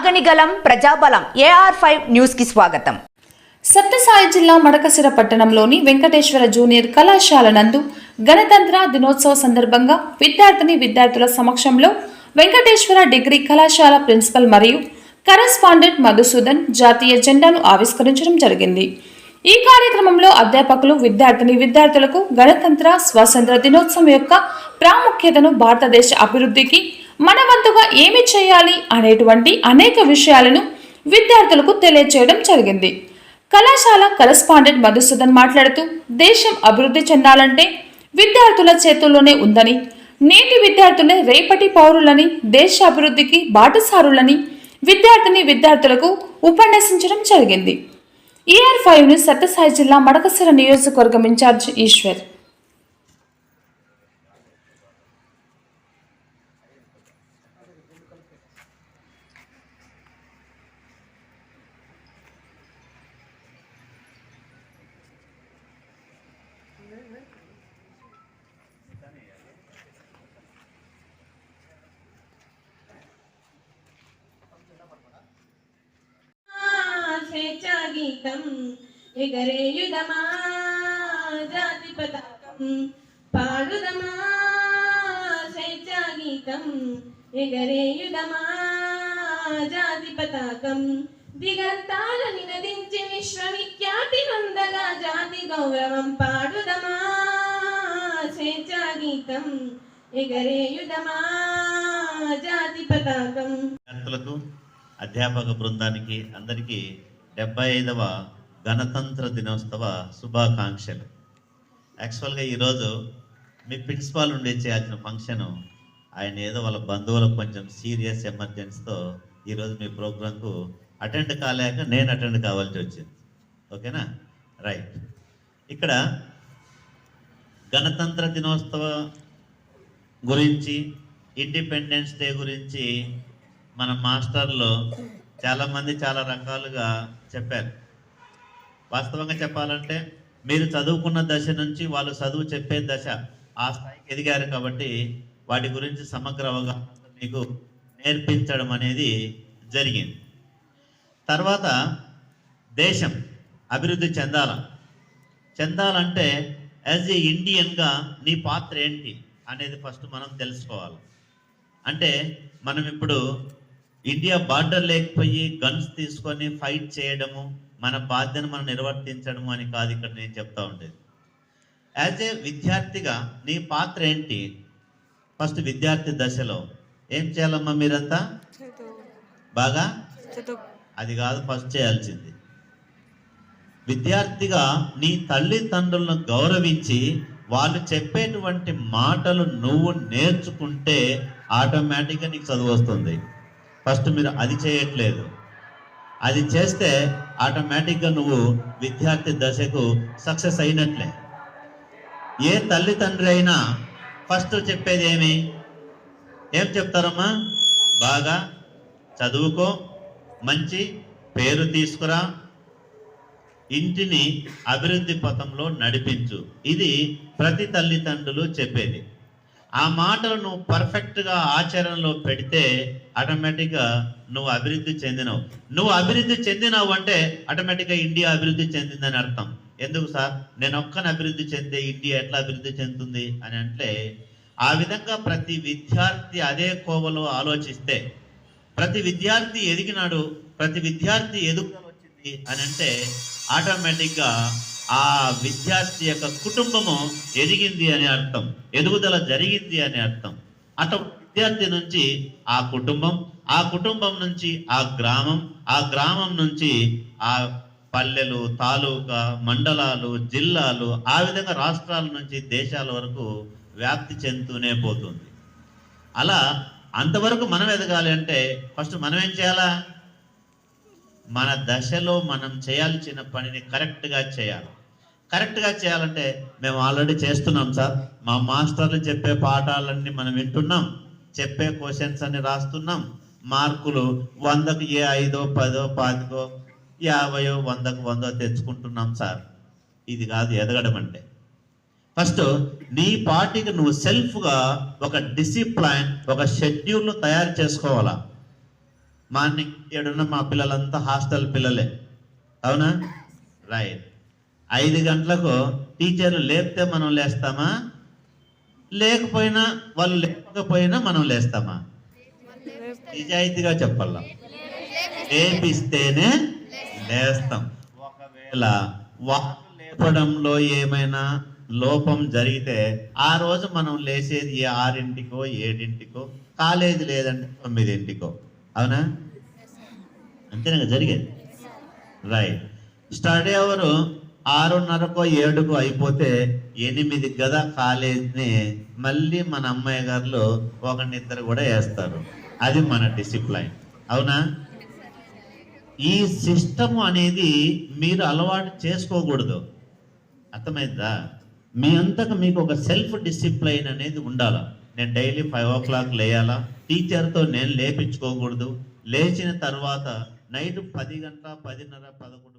అగనిగలం ప్రజాబలం AR five న్యూస్కి స్వాగతం. సత్యసాయి జిల్లా మడకసిర పట్టణంలోని వెంకటేశ్వర జూనియర్ కళాశాల నందు గణతంత్ర దినోత్సవ సందర్భంగా విద్యార్థిని విద్యార్థుల సమక్షంలో వెంకటేశ్వర డిగ్రీ కళాశాల ప్రిన్సిపల్ మరియు కరెస్పాండెంట్ మధుసూదన్ జాతీయ జెండాను ఆవిష్కరించడం జరిగింది. ఈ కార్యక్రమంలో అధ్యాపకులు విద్యార్థిని విద్యార్థులకు గణతంత్ర స్వాతంత్ర దినోత్సవం యొక్క ప్రాముఖ్యతను భారతదేశ అభివృద్ధికి మన వంతుగా ఏమి చేయాలి అనేటువంటి అనేక విషయాలను విద్యార్థులకు తెలియజేయడం జరిగింది. కళాశాల కరస్పాండెంట్ మధుసూదన్ మాట్లాడుతూ దేశం అభివృద్ధి చెందాలంటే విద్యార్థుల చేతుల్లోనే ఉందని నేటి విద్యార్థులే రేపటి పౌరులని దేశ అభివృద్ధికి బాటసారులని విద్యార్థిని విద్యార్థులకు ఉపన్యసించడం జరిగింది. ఈఆర్ ఫైవ్ను సత్యసాయి జిల్లా మడకసిర నియోజకవర్గం ఇన్ఛార్జ్ ఈశ్వర్ స్వేచ్ఛా గీతం ఎగరేయుదమా? జాతి పతాకం పాడుదమా? స్వేచ్ఛా గీతం ఎగరేయుదమా? జాతి పతాకం దిగంతాల నినదించి విశ్వవిఖ్యాతి నొందగా జాతి గౌరవం పాడుదమా? స్వేచ్ఛా గీతం ఎగరేయుదమా? జాతి పతాకం అధ్యాపక బృందానికి అందరికీ డెబ్బై ఐదవ గణతంత్ర దినోత్సవ శుభాకాంక్షలు. యాక్చువల్గా ఈరోజు మీ ప్రిన్సిపాల్ ఉండి చేయాల్సిన ఫంక్షను ఆయన ఏదో వాళ్ళ బంధువులకు కొంచెం సీరియస్ ఎమర్జెన్సీతో ఈరోజు మీ ప్రోగ్రాంకు అటెండ్ కాలేక నేను అటెండ్ కావాల్సి వచ్చింది. ఓకేనా? రైట్. ఇక్కడ గణతంత్ర దినోత్సవ గురించి ఇండిపెండెన్స్ డే గురించి మన మాస్టర్లు చాలామంది చాలా రకాలుగా చెప్పారు. వాస్తవంగా చెప్పాలంటే మీరు చదువుకున్న దశ నుంచి వాళ్ళు చదువు చెప్పే దశ ఆ స్థాయికి ఎదిగారు కాబట్టి వాటి గురించి సమగ్ర అవగాహన మీకు నేర్పించడం అనేది జరిగింది. తర్వాత దేశం అభివృద్ధి చెందాల? చెందాలంటే యాజ్ ఏ ఇండియన్గా నీ పాత్ర ఏంటి అనేది ఫస్ట్ మనం తెలుసుకోవాలి. అంటే మనం ఇప్పుడు ఇండియా బార్డర్ లేకపోయి గన్స్ తీసుకొని ఫైట్ చేయడము మన బాధ్యతను మనం నిర్వర్తించడము అని కాదు ఇక్కడ నేను చెప్తా ఉండేది. యాజ్ ఏ విద్యార్థిగా నీ పాత్ర ఏంటి? ఫస్ట్ విద్యార్థి దశలో ఏం చేయాలమ్మా మీరంతా? బాగా? అది కాదు ఫస్ట్ చేయాల్సింది. విద్యార్థిగా నీ తల్లిదండ్రులను గౌరవించి వాళ్ళు చెప్పేటువంటి మాటలు నువ్వు నేర్చుకుంటే ఆటోమేటిక్గా నీకు చదువు వస్తుంది. ఫస్ట్ మీరు అది చేయట్లేదు. అది చేస్తే ఆటోమేటిక్గా నువ్వు విద్యార్థి దశకు సక్సెస్ అయినట్లే. ఏ తల్లిదండ్రి అయినా ఫస్ట్ చెప్పేది ఏమి? ఏం చెప్తారమ్మా? బాగా చదువుకో మంచి పేరు తీసుకురా ఇంటిని అభివృద్ధి పథంలో నడిపించు. ఇది ప్రతి తల్లిదండ్రులు చెప్పేది. ఆ మాటలు నువ్వు పర్ఫెక్ట్గా ఆచరణలో పెడితే ఆటోమేటిక్గా నువ్వు అభివృద్ధి చెందినవు. నువ్వు అభివృద్ధి చెందినావు అంటే ఆటోమేటిక్గా ఇండియా అభివృద్ధి చెందిందని అర్థం. ఎందుకు సార్? నేను ఒక్కని అభివృద్ధి చెందితే ఇండియా ఎట్లా అభివృద్ధి చెందుతుంది అని అంటే ఆ విధంగా ప్రతి విద్యార్థి అదే కోవలో ఆలోచిస్తే ప్రతి విద్యార్థి ఎదిగినాడు ప్రతి విద్యార్థి ఎదుగుదల వచ్చింది అని అంటే ఆటోమేటిక్గా ఆ విద్యార్థి యొక్క కుటుంబము ఎదిగింది అని అర్థం ఎదుగుదల జరిగింది అని అర్థం. అటు విద్యార్థి నుంచి ఆ కుటుంబం ఆ కుటుంబం నుంచి ఆ గ్రామం ఆ గ్రామం నుంచి ఆ పల్లెలు తాలూకా మండలాలు జిల్లాలు ఆ విధంగా రాష్ట్రాల నుంచి దేశాల వరకు వ్యాప్తి చెందుతూనే పోతుంది. అలా అంతవరకు మనం ఎదగాలి అంటే ఫస్ట్ మనం ఏం చేయాలా? మన దశలో మనం చేయాల్సిన పనిని కరెక్ట్గా చేయాలి? కరెక్ట్గా చేయాలంటే మేము ఆల్రెడీ చేస్తున్నాం సార్. మా మాస్టర్లు చెప్పే పాఠాలన్నీ మనం వింటున్నాం. చెప్పే క్వశ్చన్స్ అన్ని రాస్తున్నాం. మార్కులు వందకు ఏ ఐదో పదో పాతికో యాభయో వందకు వందో తెచ్చుకుంటున్నాం సార్. ఇది కాదు ఎదగడం అంటే. ఫస్ట్ నీ పార్టీకి నువ్వు సెల్ఫ్గా ఒక డిసిప్లైన్ ఒక షెడ్యూల్ను తయారు చేసుకోవాలా? మార్నింగ్ ఏడున్న మా పిల్లలంతా హాస్టల్ పిల్లలే. అవునా? రైట్. ఐదు గంటలకు టీచర్లు లేపితే మనం లేస్తామా? లేకపోయినా వాళ్ళు లేకపోయినా మనం లేస్తామా? నిజాయితీగా చెప్పాలా. లేపిస్తేనే లేస్తాం. ఒకవేళ వాళ్ళు లేపడంలో ఏమైనా లోపం జరిగితే ఆ రోజు మనం లేచేది ఏ ఆరింటికో ఏడింటికో కాలేజీ లేదంటే తొమ్మిదింటికో. అవునా? అంతేనా? జరిగేది. రైట్ స్టడీ అవరు ఆరున్నరకో ఏడుకో అయిపోతే ఎనిమిది గద కాలేజీని మళ్ళీ మన అమ్మాయి గారు ఒకరినిద్దరు కూడా వేస్తారు. అది మన డిసిప్లైన్. అవునా? ఈ సిస్టమ్ అనేది మీరు అలవాటు చేసుకోకూడదు. అర్థమైందా? మీ అంతకు మీకు ఒక సెల్ఫ్ డిసిప్లైన్ అనేది ఉండాలా. నేను డైలీ ఫైవ్ ఓ క్లాక్ లేయాలా? టీచర్తో నేను లేపించుకోకూడదు. లేచిన తర్వాత నైట్ పది గంట పదిన్నర పదకొండు